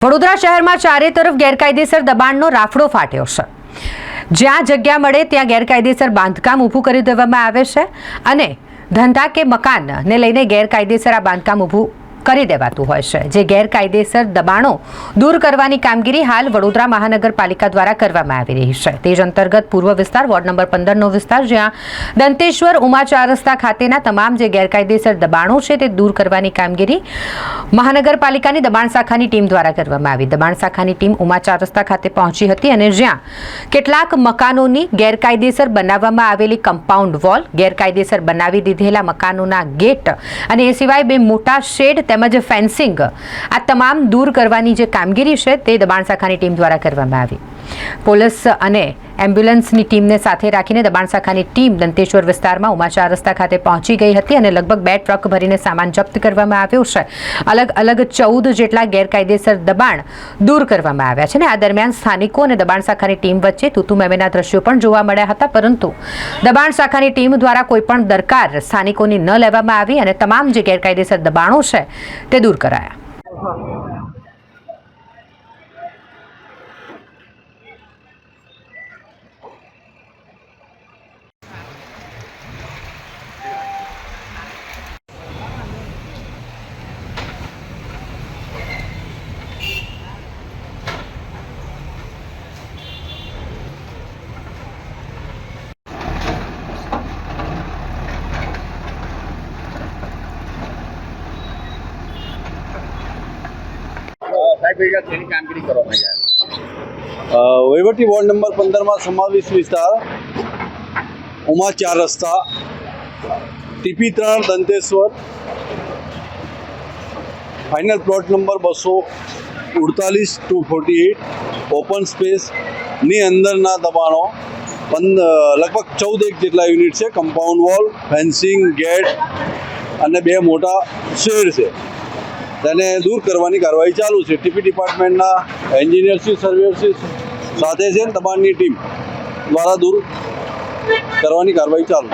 વડોદરા શહેરમાં ચારે તરફ ગેરકાયદેસર દબાણનો રાફડો ફાટ્યો છે. જ્યાં જગ્યા મળે ત્યાં ગેરકાયદેસર બાંધકામ ઊભું કરી દેવામાં આવે છે અને ધંધા કે મકાનને લઈને ગેરકાયદેસર આ બાંધકામ ઊભું કરી દેવાતું હોય છે, જે ગેરકાયદેસર દબાણો દૂર કરવાની કામગીરી હાલ વડોદરા મહાનગરપાલિકા દ્વારા કરવામાં આવી રહી છે. તે જ અંતર્ગત પૂર્વ વિસ્તાર, વોર્ડ નંબર પંદરનો વિસ્તાર, જ્યાં દંતેશ્વર ઉમાચાર રસ્તા ખાતેના તમામ જે ગેરકાયદેસર દબાણો છે તે દૂર કરવાની કામગીરી મહાનગરપાલિકાની દબાણ શાખાની ટીમ દ્વારા કરવામાં આવી. દબાણ શાખાની ટીમ ઉમાચાર રસ્તા ખાતે પહોંચી હતી અને જ્યાં કેટલાક મકાનોની ગેરકાયદેસર બનાવવામાં આવેલી કમ્પાઉન્ડ વોલ ગેરકાયદેસર બનાવી દીધેલા મકાનોના ગેટ અને એ સિવાય બે મોટા શેડ તેમજ ફેન્સિંગ આ તમામ દૂર કરવાની જે કામગીરી છે તે દબાણ શાખાની ટીમ દ્વારા કરવામાં આવી. પોલીસ અને એમ્બ્યુલન્સની ટીમને સાથે રાખીને દબાણ શાખાની ટીમ દંતેશ્વર વિસ્તારમાં ઉમાચાર રસ્તા ખાતે પહોંચી ગઈ હતી અને લગભગ બે ટ્રક ભરીને સામાન જપ્ત કરવામાં આવ્યો છે. અલગ અલગ ચૌદ જેટલા ગેરકાયદેસર દબાણ દૂર કરવામાં આવ્યા છે ને આ દરમિયાન સ્થાનિકો અને દબાણ શાખાની ટીમ વચ્ચે તૂતુ મેમેના દ્રશ્યો પણ જોવા મળ્યા હતા, પરંતુ દબાણ શાખાની ટીમ દ્વારા કોઈ પણ દરકાર સ્થાનિકોની ન લેવામાં આવી અને તમામ જે ગેરકાયદેસર દબાણો છે તે દૂર કરાયા. વહીવટી વોર્ડ નંબર પંદરમાં સમાવેશ વિસ્તાર ઉમા ચાર રસ્તા, ટીપી ત્રણ દંતેશ્વર, ફાઇનલ પ્લોટ નંબર બસો ઉડતાલીસ ટુ ફોર્ટી એઇટ ઓપન સ્પેસની અંદરના દબાણો લગભગ ચૌદ એક જેટલા યુનિટ છે, કમ્પાઉન્ડ વોલ, ફેન્સિંગ ગેટ અને બે મોટા શેડ છે. તેને દૂર કરવાની કાર્યવાહી ચાલુ છે. ટીપી ડિપાર્ટમેન્ટના એન્જિનિયરશીપ સર્વેયરશીપ સાથે છે ને દબાણની ટીમ દ્વારા દૂર કરવાની કાર્યવાહી ચાલુ